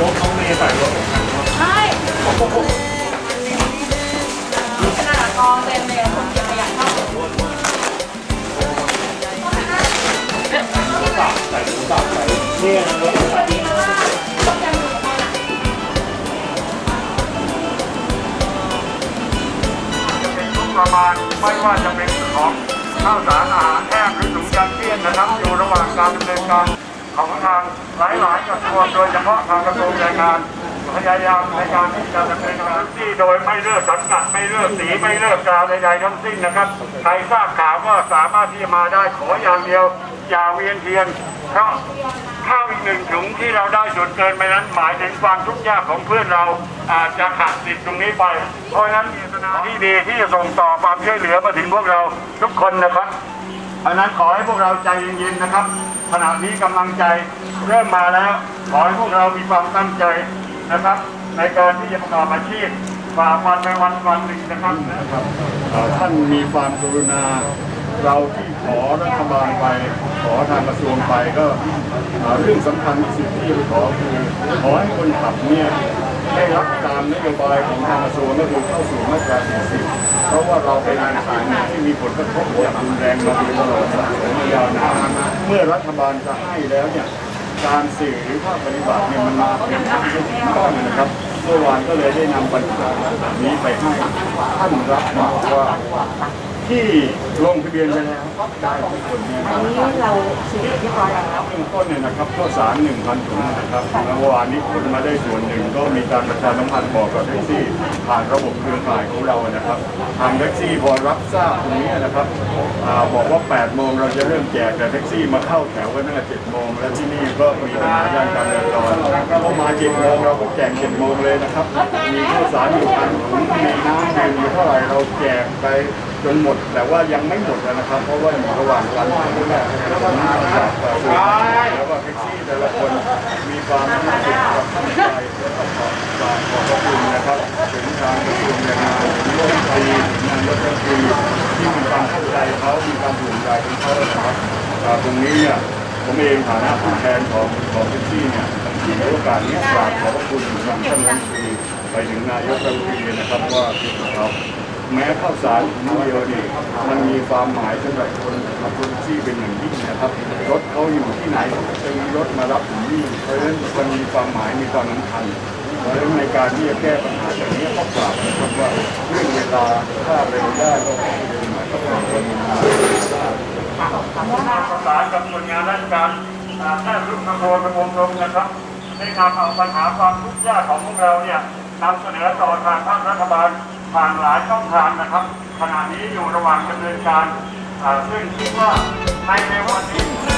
รถน้องเมย์ใส่รถของทางรถใช่ขนาดกองเต็มเลยคนเก็บขยะเข้าหรือเปาใส่อเปาใเนี่ยนะรถใส่เป็นทุกประมาณไม่ว่าจะเป็นของข้าวสารอาหารแห้งหรือถุงยางเปี้ยนนะครับอยู่ระหว่างการดำเนินการ ของทางหลายๆกระทรวงโดยเฉพาะทางกระทรวงแรงงานพยายามในการที่จะดำเนินการที่โดยไม่เลือกสังกัดไม่เลือกสีไม่เลือกกาใดๆทั้งสิ้นนะครับใครทราบข่าวก็สามารถที่จะมาได้ขออย่างเดียวอย่าเวียนเทียนเพราะข้าวอีกหนึ่งถุงที่เราได้ส่วนเกินไปนั้นหมายถึงความทุกข์ยากของเพื่อนเราอาจจะขาดสิทธิ์ตรงนี้ไป เพราะฉะนั้นเจตนาที่ดีที่จะส่งต่อความช่วยเหลือมาถึงพวกเราทุกคนนะครับเพราะนั้นขอให้พวกเราใจเย็นๆนะครับ ขณะนี้กำลังใจเริ่มมาแล้ว ขอให้พวกเรามีความตั้งใจนะครับ ในการที่จะประกอบอาชีพฝ่าฟันไปวันวันหนึ่งนะครับท่านมีความกรุณาเราที่ขอรัฐบาลไป ขอทางกระทรวงไปก็เรื่องสำคัญที่สุดที่เราขอคือขอให้คนขับเนี่ย ได้รับตามนโยบายของทางกระทรวงก็คือเข้าสู่มาตรา40เพราะว่าเราเป็นอาชีพที่มีผลกระทบอย่างรุนแรงมาโดยตลอดสะสมายาวนานเมื่อรัฐบาลจะให้แล้วเนี่ยการสื่อหรือภาคปฏิบัติเนี่ยมันมาเป็นทางที่ถูกต้องนะครับเมื่อวานก็เลยได้นำปัญหานี้ไปให้ท่านรับมาว่า ที่ลงทะเบียนไปแล้วได้ทุกคนแน่นอัอนนนี้เราฉีดเรียบร้อยแล้วเบื้องต้นเนี่ยนะครับข้าวสาร1,000ถุงนะครับเมื่อวานนี้คนมาได้ส่วนหนึ่งก็มีการประชาสัมพันธ์บอกกับแท็กซี่ ผ่านระบบเครือข่ายของเรานะครับทางแท็กซี่พอรับทราบตรงนี้นะครับอ่าบอกว่า 8 โมงเราจะเริ่มแจกแต่แท็กซี่มาเข้าแถวกันตั้งแต่7โมงและที่นี่ก็มีปัญหาด้านการจราจรพอมา7โมงเราก็แจก7โมงเลยนะครับมีข้าวสารอยู่พันถุงมีน้ำดื่มอยู่เท่าไหร่เราแจกไป จนหมด แต่ว่ายังไม่หมดนะครับ เพราะว่าอยู่ระหว่างการทำงานผมจากกระทรวงแล้วก็แท็กซี่แต่ละคนมีความรู้สึกกับตั้งใจและก็ขอบขอบขอบพระคุณนะครับถึงทางกระทรวงแรงงานถึงโลกตรีงนายกรัฐมนตรีที่มีความเข้าใจเขามีความห่วงใยของเขานะครับตรงนี้เนี่ยผมเองฐานะผู้แทนของของแท็กซี่เนี่ยในโอกาสนี้กราบขอบพระคุณทางท่านรัฐมนตรีไปถึงนายกรัฐมนตรีนะครับว่าที่เขา แม้ข้าวสารถุงเดียวนี่มันมีความหมายสำหรับคนขับรถแท็กซี่เป็นอย่างยิ่งนะครับรถเขาอยู่ที่ไหนจะมีรถมารับถึงนี่เพราะฉะนั้นมันมีความหมายมีความสำคัญเพราะฉะนั้นในการที่จะแก้ปัญหาแบบนี้ก็กล่าวนะครับว่าเรื่องเวลาถ้าเร็วได้ก็เร็วหน่อยก็เป็นมาประสานกับหน่วยงานราชการอ่าแพทย์ทุกอำเภอเป็นวงลมนะครับได้นำเอาปัญหาความทุกข์ยากของพวกเราเนี่ย นำเสนอต่อทางภาครัฐบาลผ่านหลายช่องทางนะครับ ขณะนี้อยู่ระหว่างดำเนินการซึ่งคิดว่าในในวันนี้